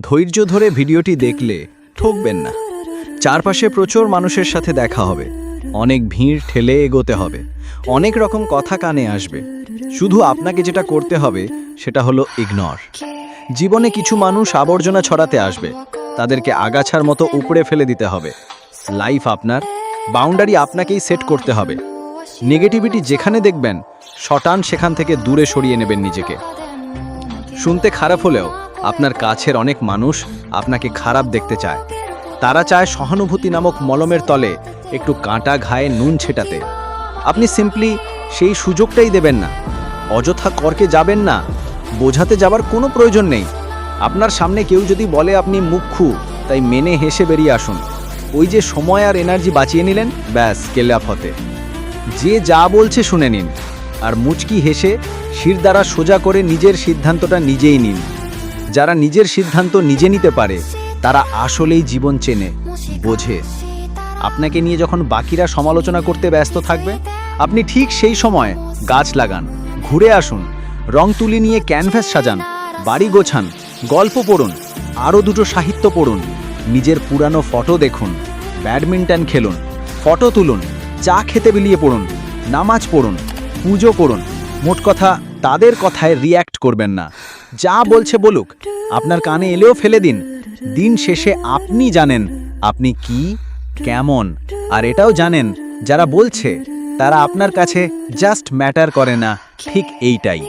ধৈর্য ধরে ভিডিওটি দেখলে ঠকবেন না। চারপাশে প্রচুর মানুষের সাথে দেখা হবে। অনেক ভিড় ঠেলে এগোতে হবে। অনেক রকম কথা কানে আসবে। শুধু আপনাকে যেটা করতে হবে, সেটা হলো ইগনর জীবনে কিছু মানুষ আবর্জনা ছড়াতে আসবে। তাদেরকে আগাছার মতো উপড়ে ফেলে দিতে হবে। লাইফ আপনার বাউন্ডারি আপনাকেই সেট করতে হবে। নেগেটিভিটি যেখানে দেখবেন, শটান সেখান থেকে দূরে সরিয়ে নেবেন নিজেকে। শুনতে খারাপ হলেও আপনার কাছের অনেক মানুষ আপনাকে খারাপ দেখতে চায়। তারা চায় সহানুভূতি নামক মলমের তলে একটু কাঁটা ঘায়ে নুন ছেটাতে। আপনি সিম্পলি সেই সুযোগটাই দেবেন না। অযথা করকে যাবেন না। বোঝাতে যাবার কোনো প্রয়োজন নেই। আপনার সামনে কেউ যদি বলে আপনি মুখ্যু, তাই মেনে হেসে বেরিয়ে আসুন। ওই যে সময় আর এনার্জি বাঁচিয়ে নিলেন, ব্যাস কেলাফ হতে যে যা বলছে শুনে নিন। আর মুচকি হেসে শির দ্বারা সোজা করে নিজের সিদ্ধান্তটা নিজেই নিন। যারা নিজের সিদ্ধান্ত নিজে নিতে পারে, তারা আসলেই জীবন চেনে, বোঝে। আপনাকে নিয়ে যখন বাকিরা সমালোচনা করতে ব্যস্ত থাকবে, আপনি ঠিক সেই সময় গাছ লাগান, ঘুরে আসুন, রং তুলি নিয়ে ক্যানভাস সাজান, বাড়ি গোছান, গল্প পড়ুন, আরও দুটো সাহিত্য পড়ুন, নিজের পুরানো ফটো দেখুন, ব্যাডমিন্টন খেলুন, ফটো তুলুন, চা খেতে বেরিয়ে পড়ুন, নামাজ পড়ুন, পুজো করুন, মোট কথা তাদের কথায় রিয়্যাক্ট করবেন না। যা বলছে বলুক, আপনার কানে এলেও ফেলে দিন। দিন শেষে আপনি জানেন আপনি কি, কেমন, আর এটাও জানেন যারা বলছে, তারা আপনার কাছে জাস্ট ম্যাটার করে না। ঠিক এইটাই।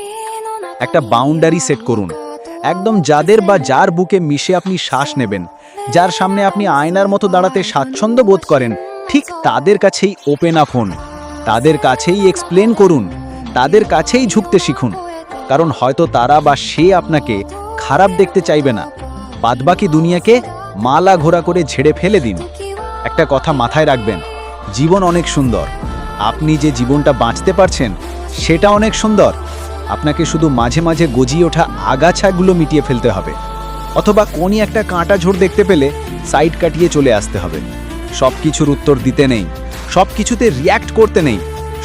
একটা বাউন্ডারি সেট করুন। একদম যাদের বা যার বুকে মিশে আপনি শ্বাস নেবেন, যার সামনে আপনি আয়নার মতো দাঁড়াতে স্বাচ্ছন্দ্য বোধ করেন, ঠিক তাদের কাছেই ওপেন আপ হন। তাদের কাছেই এক্সপ্লেন করুন। তাদের কাছেই ঝুঁকতে শিখুন। কারণ হয়তো তারা বা সে আপনাকে খারাপ দেখতে চাইবে না। বাদবাকি দুনিয়াকে মালা ঘোরা করে ঝেড়ে ফেলে দিন। একটা কথা মাথায় রাখবেন, জীবন অনেক সুন্দর। আপনি যে জীবনটা বাঁচতে পারছেন, সেটা অনেক সুন্দর। আপনাকে শুধু মাঝে মাঝে গজিয়ে ওঠা আগাছাগুলো মিটিয়ে ফেলতে হবে। অথবা কোনই একটা কাঁটা ঝোড় দেখতে পেলে সাইড কাটিয়ে চলে আসতে হবে। সব কিছুর উত্তর দিতে নেই। সব কিছুতে রিয়্যাক্ট করতে নেই।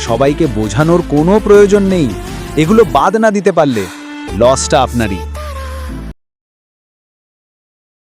সবাইকে বোঝানোর কোনো প্রয়োজন নেই। এগুলো বাদ না দিতে পারলে লসটা আপনারই।